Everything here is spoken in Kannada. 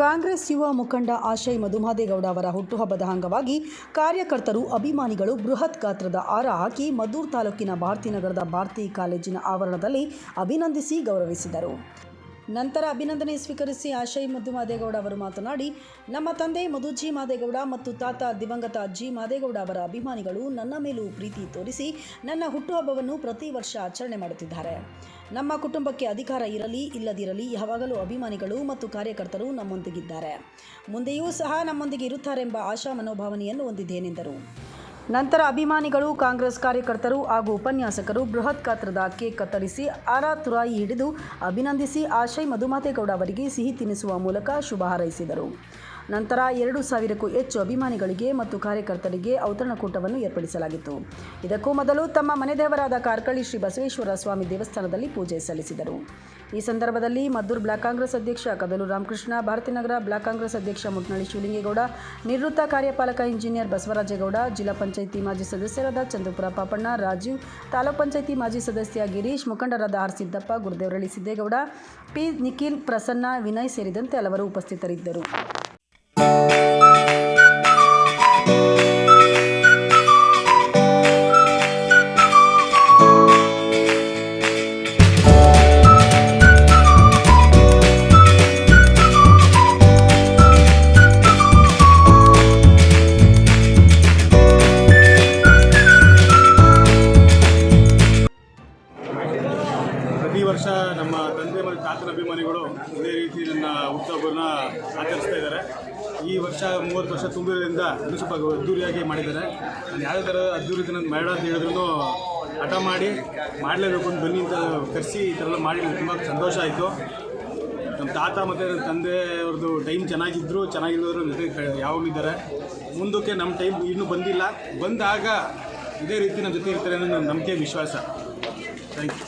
ಕಾಂಗ್ರೆಸ್ ಯುವ ಮುಖಂಡ ಆಶಯ್ ಮಧುಮಾದೇಗೌಡ ಅವರ ಹುಟ್ಟುಹಬ್ಬದ ಅಂಗವಾಗಿ ಕಾರ್ಯಕರ್ತರು, ಅಭಿಮಾನಿಗಳು ಬೃಹತ್ ಗಾತ್ರದ ಆರ ಹಾಕಿ ಮದ್ದೂರು ತಾಲೂಕಿನ ಭಾರತೀನಗರದ ಭಾರತಿ ಕಾಲೇಜಿನ ಆವರಣದಲ್ಲಿ ಅಭಿನಂದಿಸಿ ಗೌರವಿಸಿದರು. ನಂತರ ಅಭಿನಂದನೆ ಸ್ವೀಕರಿಸಿ ಆಶಯ್ ಮಧು ಮಾದೇಗೌಡ ಅವರು ಮಾತನಾಡಿ, ನಮ್ಮ ತಂದೆ ಮಧುಜಿ ಮಾದೇಗೌಡ ಮತ್ತು ತಾತ ದಿವಂಗತ ಅಜ್ಜಿ ಮಾದೇಗೌಡ ಅವರ ಅಭಿಮಾನಿಗಳು ನನ್ನ ಮೇಲೂ ಪ್ರೀತಿ ತೋರಿಸಿ ನನ್ನ ಹುಟ್ಟುಹಬ್ಬವನ್ನು ಪ್ರತಿ ವರ್ಷ ಆಚರಣೆ ಮಾಡುತ್ತಿದ್ದಾರೆ. ನಮ್ಮ ಕುಟುಂಬಕ್ಕೆ ಅಧಿಕಾರ ಇರಲಿ, ಇಲ್ಲದಿರಲಿ, ಯಾವಾಗಲೂ ಅಭಿಮಾನಿಗಳು ಮತ್ತು ಕಾರ್ಯಕರ್ತರು ನಮ್ಮೊಂದಿಗಿದ್ದಾರೆ. ಮುಂದೆಯೂ ಸಹ ನಮ್ಮೊಂದಿಗೆ ಇರುತ್ತಾರೆಂಬ ಆಶಾ ಮನೋಭಾವನೆಯನ್ನು ಹೊಂದಿದ್ದೇನೆಂದರು. ನಂತರ ಅಭಿಮಾನಿಗಳು, ಕಾಂಗ್ರೆಸ್ ಕಾರ್ಯಕರ್ತರು ಹಾಗೂ ಉಪನ್ಯಾಸಕರು ಬೃಹತ್ ಗಾತ್ರದ ಕೇಕ್ ಕತ್ತರಿಸಿ ಆರಾ ತುರಾಯಿ ಹಿಡಿದು ಅಭಿನಂದಿಸಿ ಆಶಯ್ ಮಧುಮಾತೇಗೌಡ ಅವರಿಗೆ ಸಿಹಿ ತಿನ್ನಿಸುವ ಮೂಲಕ ಶುಭ ಹಾರೈಸಿದರು. ನಂತರ ಎರಡು ಸಾವಿರಕ್ಕೂ ಹೆಚ್ಚು ಅಭಿಮಾನಿಗಳಿಗೆ ಮತ್ತು ಕಾರ್ಯಕರ್ತರಿಗೆ ಔತಣಕೂಟವನ್ನು ಏರ್ಪಡಿಸಲಾಗಿತ್ತು. ಇದಕ್ಕೂ ಮೊದಲು ತಮ್ಮ ಮನೆದೇವರಾದ ಕಾರ್ಕಳಿ ಶ್ರೀ ಬಸವೇಶ್ವರ ಸ್ವಾಮಿ ದೇವಸ್ಥಾನದಲ್ಲಿ ಪೂಜೆ ಸಲ್ಲಿಸಿದರು. ಈ ಸಂದರ್ಭದಲ್ಲಿ ಮದ್ದೂರು ಬ್ಲಾಕ್ ಕಾಂಗ್ರೆಸ್ ಅಧ್ಯಕ್ಷ ಕದಲು ರಾಮಕೃಷ್ಣ ಭಾರತೀನಗರ ಬ್ಲಾಕ್ ಕಾಂಗ್ರೆಸ್ ಅಧ್ಯಕ್ಷ ಮುಟ್ನಳ್ಳಿ ಶಿವಲಿಂಗೇಗೌಡ, ನಿವೃತ್ತ ಕಾರ್ಯಪಾಲಕ ಇಂಜಿನಿಯರ್ ಬಸವರಾಜೇಗೌಡ, ಜಿಲ್ಲಾ ಪಂಚಾಯಿತಿ ಮಾಜಿ ಸದಸ್ಯರಾದ ಚಂದ್ರಪುರ ಪಾಪಣ್ಣ, ರಾಜೀವ್, ತಾಲೂಕ್ ಪಂಚಾಯಿತಿ ಮಾಜಿ ಸದಸ್ಯ ಗಿರೀಶ್, ಮುಖಂಡರಾದ ಆರ್ ಸಿದ್ದಪ್ಪ, ಗುರುದೇವರಳ್ಳಿ ಸಿದ್ದೇಗೌಡ, ಪಿ ನಿಖಿಲ್ ಪ್ರಸನ್ನ, ವಿನಯ್ ಸೇರಿದಂತೆ ಹಲವರು ಉಪಸ್ಥಿತರಿದ್ದರು. ವರ್ಷ ನಮ್ಮ ತಂದೆ ಮತ್ತು ತಾತನ ಅಭಿಮಾನಿಗಳು ಇದೇ ರೀತಿ ನನ್ನ ಹುಟ್ಟುಹಬ್ಬನ ಆಚರಿಸ್ತಾ ಇದ್ದಾರೆ. ಈ ವರ್ಷ ಮೂವತ್ತು ವರ್ಷ ತುಂಬಿರೋದ್ರಿಂದ ಇನ್ನೂ ಸ್ವಲ್ಪ ಅದ್ದೂರಿಯಾಗಿ ಮಾಡಿದ್ದಾರೆ. ನಾನು ಯಾವುದೇ ಥರ ಅದ್ದೂರಿ ನಾನು ಬೇಡ ಅಂತ ಹೇಳಿದ್ರು ಹಠ ಮಾಡಿ ಮಾಡಲೇಬೇಕು ಅಂತ ಬನ್ನಿ ಅಂತ ಕರೆಸಿ ಈ ಥರ ಎಲ್ಲ ಮಾಡಿ ತುಂಬ ಸಂತೋಷ ಆಯಿತು. ನಮ್ಮ ತಾತ ಮತ್ತು ನನ್ನ ತಂದೆ ಅವ್ರದ್ದು ಟೈಮ್ ಚೆನ್ನಾಗಿದ್ದರು ಚೆನ್ನಾಗಿಲ್ಲದ್ರು ಜೊತೆ ಯಾವಾಗಲೂ ಇದ್ದಾರೆ. ಮುಂದಕ್ಕೆ ನಮ್ಮ ಟೈಮ್ ಇನ್ನೂ ಬಂದಿಲ್ಲ. ಬಂದಾಗ ಇದೇ ರೀತಿ ನಮ್ಮ ಜೊತೆ ಇರ್ತಾರೆ ಅನ್ನೋ ನನ್ನ ನಂಬಿಕೆ, ವಿಶ್ವಾಸ. Thank you.